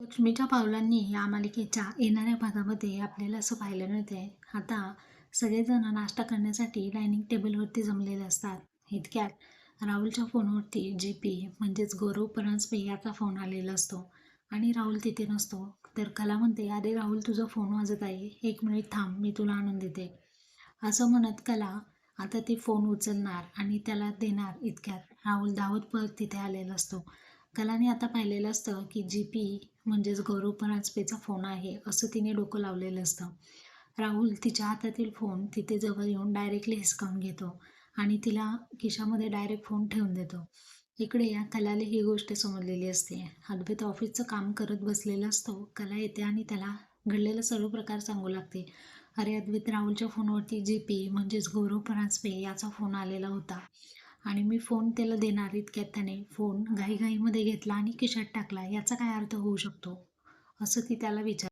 लक्ष्मीच्या पावलांनी या मालिकेच्या येणाऱ्या भागामध्ये आपल्याला असं पाहायला मिळते आता सगळेजण नाश्ता करण्यासाठी डायनिंग टेबलवरती जमलेले असतात. इतक्यात राहुलच्या फोनवरती जे पी म्हणजेच गौरव परांजपे याचा फोन आलेला असतो. आणि राहुल तिथे नसतो. तर कला म्हणते अरे राहुल तुझा फोन वाजत आहे. एक मिनिट थांब मी तुला आणून देते. असं म्हणत कला आता ते फोन उचलणार आणि त्याला देणार इतक्यात. राहुल धावत पर तिथे आलेला असतो. कलाने आता पाहिलेलं असतं की जी पी म्हणजेच गौरव परांजपेचा फोन आहे असं तिने डोकं लावलेलं असतं. राहुल तिच्या हातातील फोन तिथे जवळ येऊन डायरेक्टली हिसकावून घेतो आणि तिला खिशामध्ये डायरेक्ट फोन ठेवून देतो. इकडे या कलाला ही गोष्ट समजलेली असते. अद्भुत ऑफिसचं काम करत बसलेला असतो. कला येते आणि त्याला घडलेला सर्व प्रकार सांगू लागते. अरे अद्वित राहुलच्या फोनवरती जी पी म्हणजेच गौरव परांजपे याचा फोन आलेला होता. आणि मी फोन त्याला देणार इतक्यात त्याने. फोन घाईघाईमध्ये घेतला आणि खिशात टाकला. याचा काय अर्थ होऊ शकतो? असं ती त्याला विचार